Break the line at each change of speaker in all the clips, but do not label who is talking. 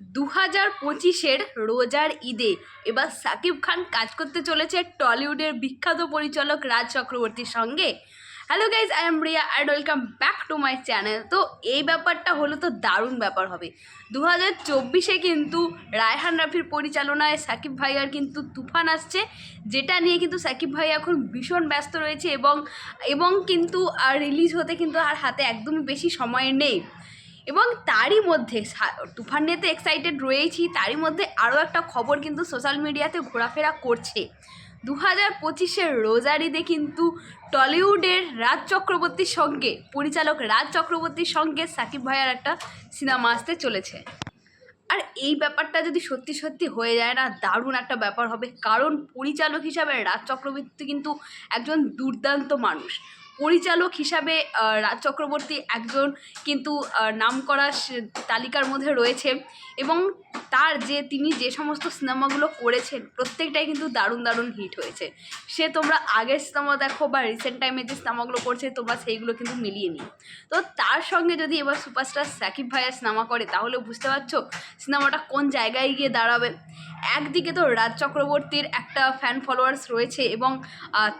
দু হাজার পঁচিশের রোজার ঈদে এবার সাকিব খান কাজ করতে চলেছে টলিউডের বিখ্যাত পরিচালক রাজ চক্রবর্তীর সঙ্গে। Hello guys I am Riya and welcome back to my channel তো এই ব্যাপারটা হলো তো দারুণ ব্যাপার হবে। দু হাজার চব্বিশে কিন্তু রায়হান রাফির পরিচালনায় সাকিব ভাইয়ার কিন্তু তুফান আসছে, যেটা নিয়ে কিন্তু সাকিব ভাই এখন ভীষণ ব্যস্ত রয়েছে এবং এবং কিন্তু আর রিলিজ হতে কিন্তু আর হাতে একদমই বেশি সময় নেই। এবং তারই মধ্যে তুফান নিয়ে তো এক্সাইটেড রয়েছি তারই মধ্যে আরও একটা খবর কিন্তু সোশ্যাল মিডিয়াতে ঘোরাফেরা করছে। দু হাজার পঁচিশের রোজারিদে কিন্তু টলিউডের রাজ চক্রবর্তীর সঙ্গে, পরিচালক রাজ চক্রবর্তীর সঙ্গে সাকিব ভাইয়ার একটা সিনেমা আসতে চলেছে। আর এই ব্যাপারটা যদি সত্যি সত্যি হয়ে যায় না, দারুণ একটা ব্যাপার হবে। কারণ পরিচালক হিসাবে রাজ চক্রবর্তী কিন্তু একজন দুর্দান্ত মানুষ। পরিচালক হিসাবে রাজ চক্রবর্তী একজন কিন্তু আহ, নামকরা সে- তালিকার মধ্যে রয়েছে এবং তার যে তিনি যে সমস্ত সিনেমাগুলো করেছেন প্রত্যেকটাই কিন্তু দারুণ দারুণ হিট হয়েছে। সে তোমরা আগের সিনেমা দেখো বা রিসেন্ট টাইমে যে সিনেমাগুলো করছে তোমরা সেইগুলো কিন্তু মিলিয়ে নিই তো তার সঙ্গে যদি এবার সুপারস্টার সাকিব ভাইয়া সিনেমা করে তাহলে বুঝতে পারছ সিনেমাটা কোন জায়গায় গিয়ে দাঁড়াবে? একদিকে তো রাজ চক্রবর্তীর একটা ফ্যান ফলোয়ার্স রয়েছে এবং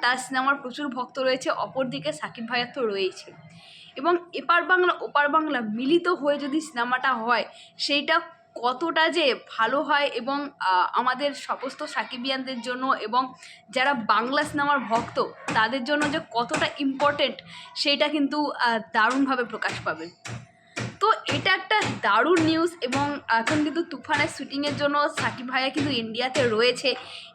তার সিনেমার প্রচুর ভক্ত রয়েছে অপরদিকে সাকিব ভাইয়া তো রয়েছে এবং এপার বাংলা, ওপার বাংলা মিলিত হয়ে যদি সিনেমাটা হয়, সেইটা কতটা যে ভালো হয় এবং আমাদের সমস্ত সাকিবিয়ানদের জন্য এবং যারা বাংলা সিনেমার ভক্ত, তাদের জন্য যে কতটা ইম্পর্টেন্ট সেইটা কিন্তু দারুণভাবে প্রকাশ পাবে। তো এটা একটা দারুণ নিউজ এবং এখন কিন্তু তুফানের শুটিংয়ের জন্য সাকিব ভাইয়া কিন্তু ইন্ডিয়াতে রয়েছে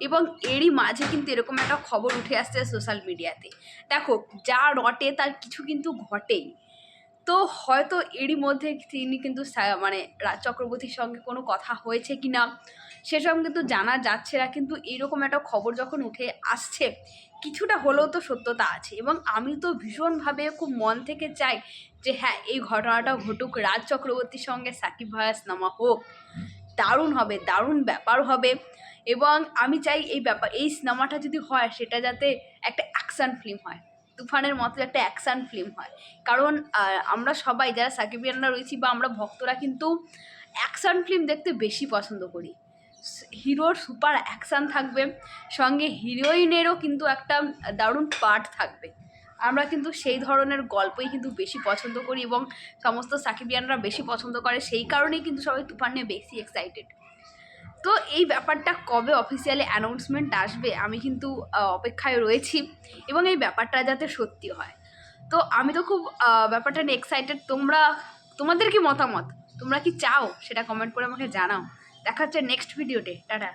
এবং এরই মাঝে কিন্তু এরকম একটা খবর উঠে আসছে সোশ্যাল মিডিয়াতে দেখো, যা রটে তার কিছু কিন্তু ঘটেই। তো হয়তো এরই মধ্যে তিনি কিন্তু মানে রাজ চক্রবর্তীর সঙ্গে কোনো কথা হয়েছে কি না সেসব কিন্তু জানা যাচ্ছে না। কিন্তু এরকম একটা খবর যখন উঠে আসছে, কিছুটা হলেও তো সত্যতা আছে এবং আমি তো ভীষণভাবে খুব মন থেকে চাই যে হ্যাঁ এই ঘটনাটা ঘটুক, রাজ চক্রবর্তীর সঙ্গে সাকিব ভাইয়া সিনেমা হোক। দারুণ হবে, দারুণ ব্যাপার হবে। এবং আমি চাই এই ব্যাপার, এই সিনেমাটা যদি হয়, সেটা যাতে একটা অ্যাকশান ফিল্ম হয়। তুফানের মতো একটা অ্যাকশান ফিল্ম হয়। কারণ আমরা সবাই যারা সাকিবিয়ানরা রয়েছি বা আমরা ভক্তরা কিন্তু অ্যাকশান ফিল্ম দেখতে বেশি পছন্দ করি। হিরোর সুপার অ্যাকশান থাকবে, সঙ্গে হিরোইনেরও কিন্তু একটা দারুণ পার্ট থাকবে। আমরা কিন্তু সেই ধরনের গল্পই কিন্তু বেশি পছন্দ করি এবং সমস্ত সাকিবিয়ানরা বেশি পছন্দ করে, সেই কারণেই কিন্তু সবাই তুফান নিয়ে বেশি এক্সাইটেড তো এই ব্যাপারটা কবে অফিসিয়ালি অ্যানাউন্সমেন্ট আসবে আমি কিন্তু অপেক্ষায় রয়েছি এবং এই ব্যাপারটা যাতে সত্যি হয়। তো আমি তো খুব ব্যাপারটা নিয়ে এক্সাইটেড তোমরা, তোমাদের কি মতামত? তোমরা কি চাও? সেটা কমেন্ট করে আমাকে জানাও। দেখা হচ্ছে নেক্সট ভিডিওতে টাটা।